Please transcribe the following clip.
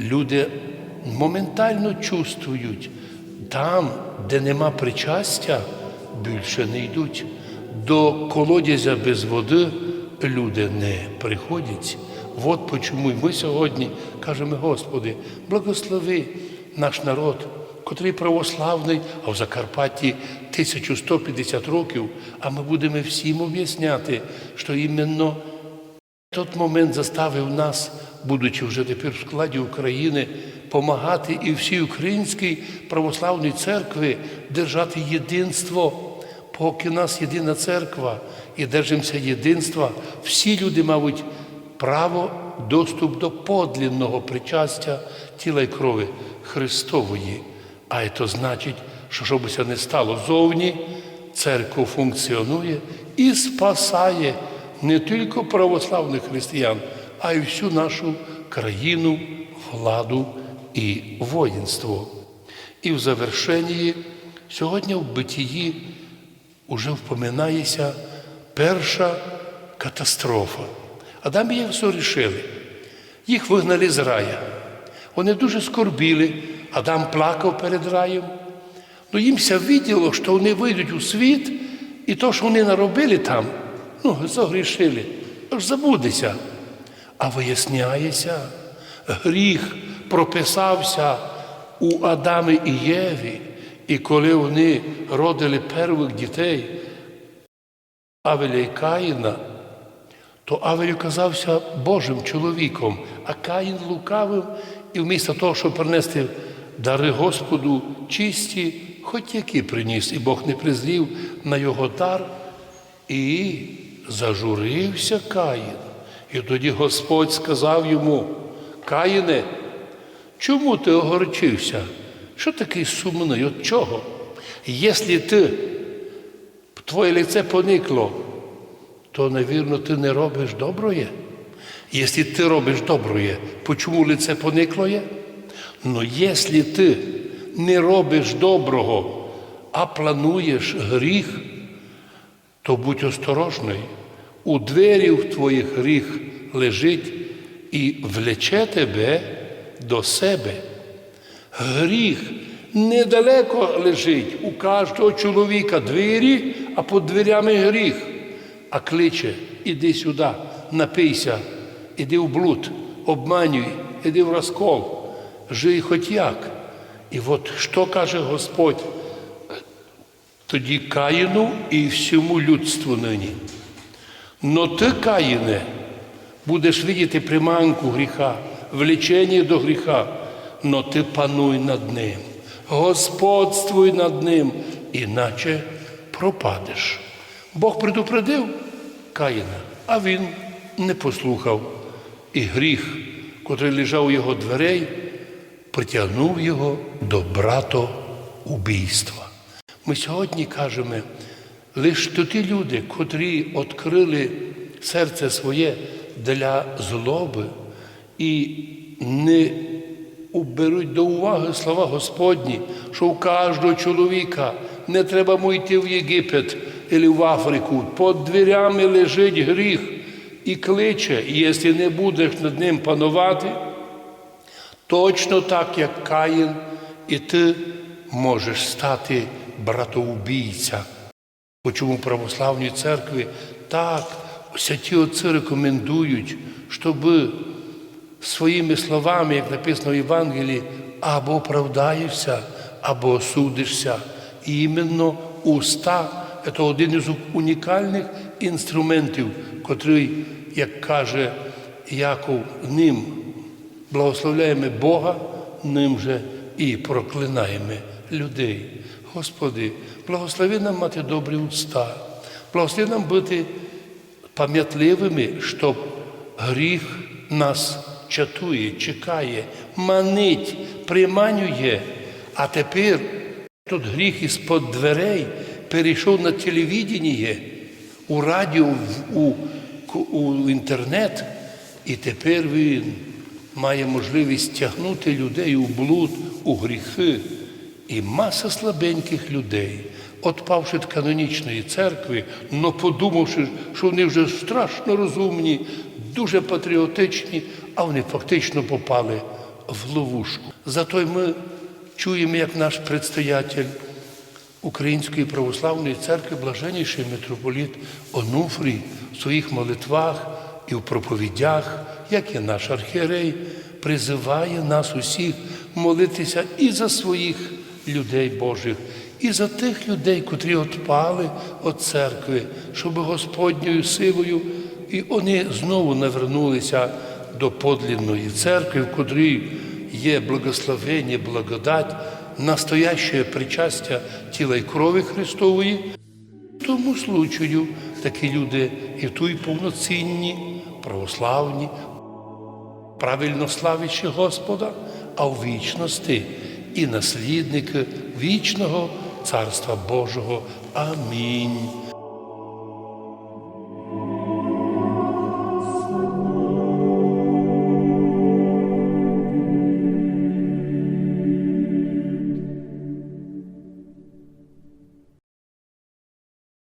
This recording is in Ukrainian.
люди моментально чувствують, там, де нема причастя, більше не йдуть. До колодязя без води люди не приходять. От чому ми сьогодні кажемо, Господи, благослови наш народ, котрий православний, а в Закарпатті 1150 років, а ми будемо всім об'ясняти, що іменно Тот момент заставив нас, будучи вже тепер в складі України, помагати і всій українській православній церкві держати єдинство. Поки нас єдина церква і держимося єдинства, всі люди мають право доступ до подлінного причастя тіла й крові Христової. А це значить, що щоб це не стало зовні, церква функціонує і спасає не тільки православних християн, а й всю нашу країну, владу і воїнство. І в завершенні сьогодні в битії уже впоминається перша катастрофа. Адам і Єва все рішили. Їх вигнали з рая. Вони дуже скорбіли, Адам плакав перед раєм. Ну їмся виділо, що вони вийдуть у світ, і то, що вони наробили там, ну, загрішили, аж забудеться. А виясняється, гріх прописався у Адамі і Єві. І коли вони родили первих дітей Авеля і Каїна, то Авель оказався Божим чоловіком, а Каїн лукавим, і вмісто того, щоб принести дари Господу чисті, хоч які приніс, і Бог не призрів на його дар, і зажурився Каїн. І тоді Господь сказав йому: Каїне, чому ти огорчився? Що такий сумний? От чого? Якщо ти, твоє лице поникло, то, навірно, ти не робиш доброє. Якщо ти робиш доброє, чому лице поникло? Но якщо ти не робиш доброго, а плануєш гріх, то будь осторожний. У двері в твоїх гріх лежить і влече тебе до себе. Гріх недалеко лежить у кожного чоловіка двері, а під дверями гріх. А кличе, іди сюди, напийся, іди в блуд, обманюй, іди в розкол, жий хоч як. І от що каже Господь? Тоді Каїну і всьому людству нині. Но ти, Каїне, будеш видіти приманку гріха, влечення до гріха, но ти пануй над ним, господствуй над ним, іначе пропадеш. Бог предупредив Каїна, а він не послухав. І гріх, котрий лежав у його дверей, притягнув його до братоубійства. Ми сьогодні кажемо, лише то ті люди, котрі відкрили серце своє для злоби і не уберуть до уваги слова Господні, що у кожного чоловіка не треба му йти в Єгипет або в Африку. Під дверями лежить гріх і кличе, і якщо не будеш над ним панувати, точно так, як Каїн, і ти можеш стати братоубійця. Чому в православній церкві так святі отці рекомендують, щоб своїми словами, як написано в Євангелії, або оправдаєшся, або осудишся. І іменно уста це один із унікальних інструментів, котрий, як каже Яков, ним благословляємо Бога, ним же і проклинаємо людей. Господи, благослови нам мати добрі уста, благослови нам бути пам'ятливими, щоб гріх нас чатує, чекає, манить, приманює. А тепер тут гріх із-под дверей перейшов на телевідення, у радіо, у, у інтернет, і тепер він має можливість тягнути людей у блуд, у гріхи. І маса слабеньких людей, отпавши від канонічної церкви, но подумавши, що вони вже страшно розумні, дуже патріотичні, а вони фактично попали в ловушку. Зато ми чуємо, як наш предстоятель Української православної церкви, блаженніший митрополіт Онуфрій в своїх молитвах і в проповідях, як і наш архієрей, призиває нас усіх молитися і за своїх людей Божих, і за тих людей, котрі отпали від церкви, щоб Господньою силою і вони знову навернулися до подлинної церкви, в котрій є благословення, благодать, настояще причастя тіла і крові Христової. Тому случаю такі люди і тут повноцінні, православні, правильно славячи Господа, а в вічності і наслідники вічного Царства Божого. Амінь.